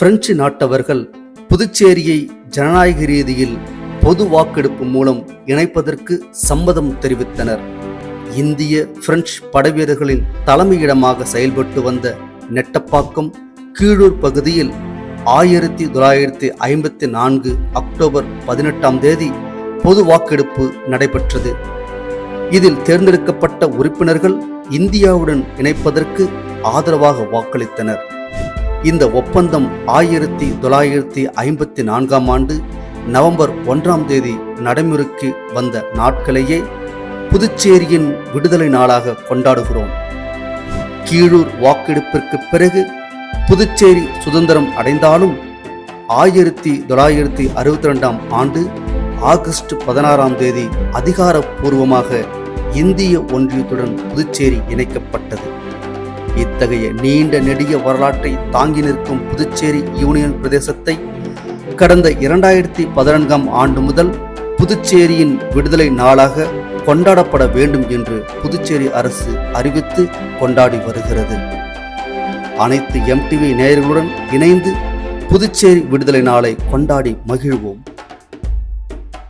French நாட்டவர்கள் புதுச்சேரியை ஜனநாயக ரீதியில் பொது வாக்கெடுப்பு மூலம் இணைப்பதற்கு சம்மதம் தெரிவித்தனர். இந்திய பிரெஞ்சு படைவீரர்களின் தலைமையிடமாக செயல்பட்டு வந்த நெட்டப்பாக்கம் கீழூர் பகுதியில் ஆயிரத்தி தொள்ளாயிரத்தி ஐம்பத்தி நான்கு அக்டோபர் பதினெட்டாம் தேதி பொது வாக்கெடுப்பு நடைபெற்றது. இதில் தேர்ந்தெடுக்கப்பட்ட உறுப்பினர்கள் இந்தியாவுடன் இணைப்பதற்கு ஆதரவாக வாக்களித்தனர். இந்த ஒப்பந்தம் ஆயிரத்தி தொள்ளாயிரத்தி ஐம்பத்தி நான்காம் ஆண்டு நவம்பர் ஒன்றாம் தேதி நடைமுறைக்கு வந்த நாட்களையே புதுச்சேரியின் விடுதலை நாளாக கொண்டாடுகிறோம். கீழூர் வாக்கெடுப்பிற்கு பிறகு புதுச்சேரி சுதந்திரம் அடைந்தாலும் ஆயிரத்தி தொள்ளாயிரத்தி அறுபத்தி ரெண்டாம் ஆண்டு ஆகஸ்ட் பதினாறாம் தேதி அதிகாரப்பூர்வமாக இந்திய ஒன்றியத்துடன் புதுச்சேரி இணைக்கப்பட்டது. இத்தகைய நீண்ட நெடிய வரலாற்றை தாங்கி நிற்கும் புதுச்சேரி யூனியன் பிரதேசத்தை கடந்த இரண்டாயிரத்தி பதினான்காம் ஆண்டு முதல் புதுச்சேரியின் விடுதலை நாளாக கொண்டாடப்பட வேண்டும் என்று புதுச்சேரி அரசு அறிவித்து கொண்டாடி வருகிறது. அனைத்து எம்டிவி நேயர்களுடன் இணைந்து புதுச்சேரி விடுதலை நாளை கொண்டாடி மகிழ்வோம்.